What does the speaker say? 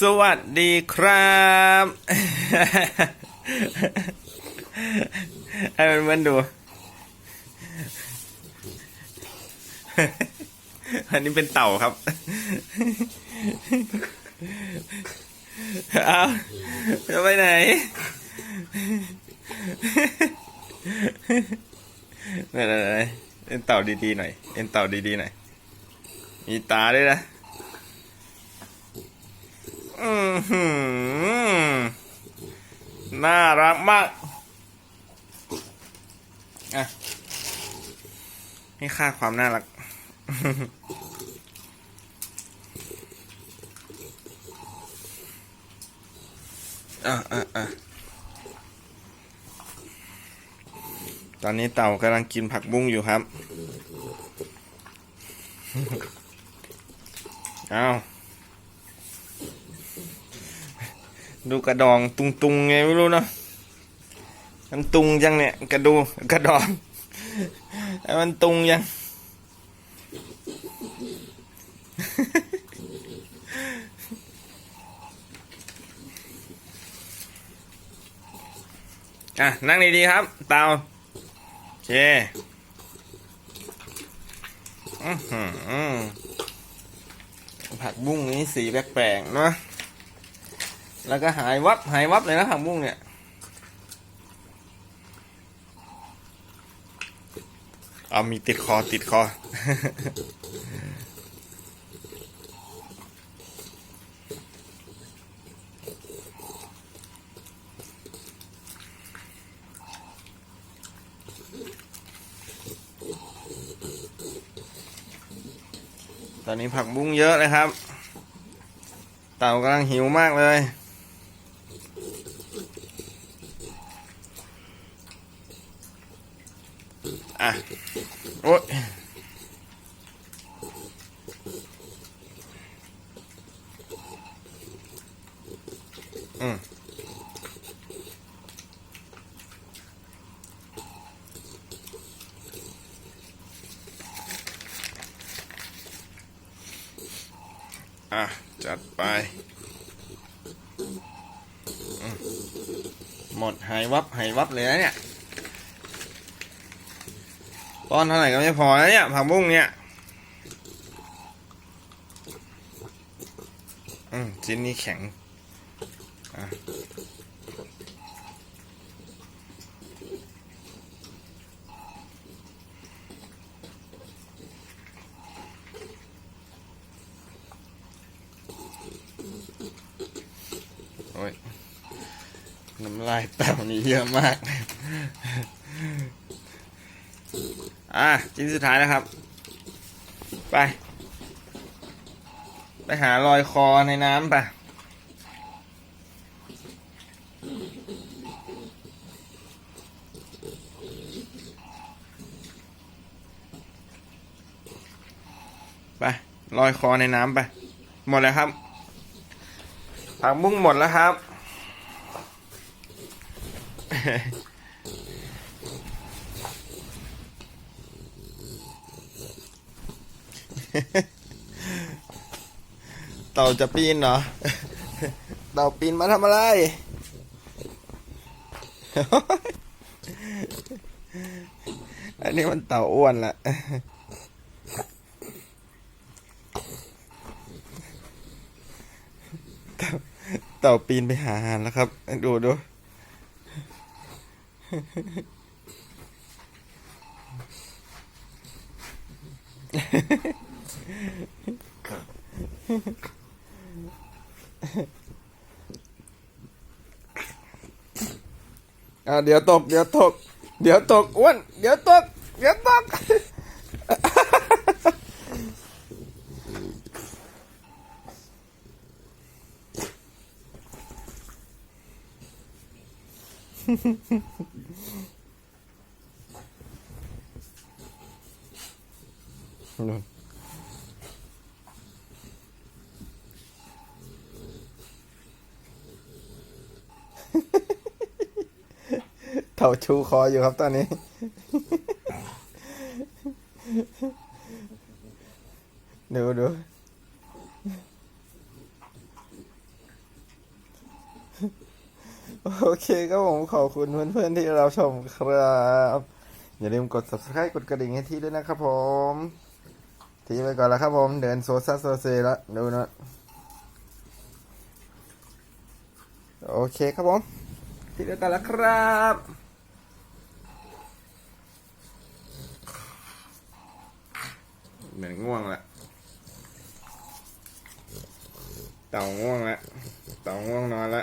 สวัสดีครับให้มันมันดู อันนี้เป็นเต่าครับ เอาจะไปไหน ไหนไหนไหนเล่นเต่าดีๆหน่อยเล่นเต่าดีๆหน่อย มีตาด้วยนะ อือน่ารักมาก อะให้ค่าความน่ารัก อะอะอะตอนนี้เต่ากำลังกินผักบุ้งอยู่ครับเอา ดูกระดองตุงตุงไงไม่รู้เนาะมันตุงยังเนี่ยกระดูกระดองมันตุงยังอะ นั่งดีๆครับ เตาโอเคอื้อหือผักบุ้งนี้สีแปลกๆเนาะ แล้วก็หายวับหายวับเลยนะผักบุ้งเนี่ย เอามีติดคอติดคอ ตอนนี้ผักบุ้งเยอะเลยครับ เต่ากำลังหิวมากเลย อะ โอ๊ยอืมอะ จัดไป หมดหายวับหายวับเลยนะเนี่ย ป้อนเท่าไหร่ก็ไม่พอแล้วเนี่ยผักบุ้งเนี่ยอืมชิ้นนี้แข็งอะโอ้ยน้ำลายเต่านี่เยอะมาก อะชิ้นสุดท้ายนะครับ ไป ไปหารอยคอในน้ำไปไปลอยคอในน้ำไป หมดแล้วครับ ผักบุ้งหมดแล้วครับ เต่าจะปีนเหรอ เต่าปีนมาทำอะไร อันนี้มันเต่าอ้วนละเต่าปีนไปหาอาหารแล้วครับ ดูดู อ่าเดี๋ยวตก เดี๋ยวตก เดี๋ยวตกอ้วนเดี๋ยวตก เดี๋ยวตกนู่น เต่าชูคออยู่ครับตอนนี้ ดูดูโอเคครับผมขอบคุณเพื่อนๆที่เราชมครับ อย่าลืมกด subscribe กดกระดิ่งให้ทีด้วยนะครับผม ทีไปก่อนแล้วครับผม เดินโซซัสโซเซแล้วดูนะโอเคครับผม ทีเดียวกันแล้วครับ เหมือนง่วงละเต่าง่วงละเต่าง่วงนอนละ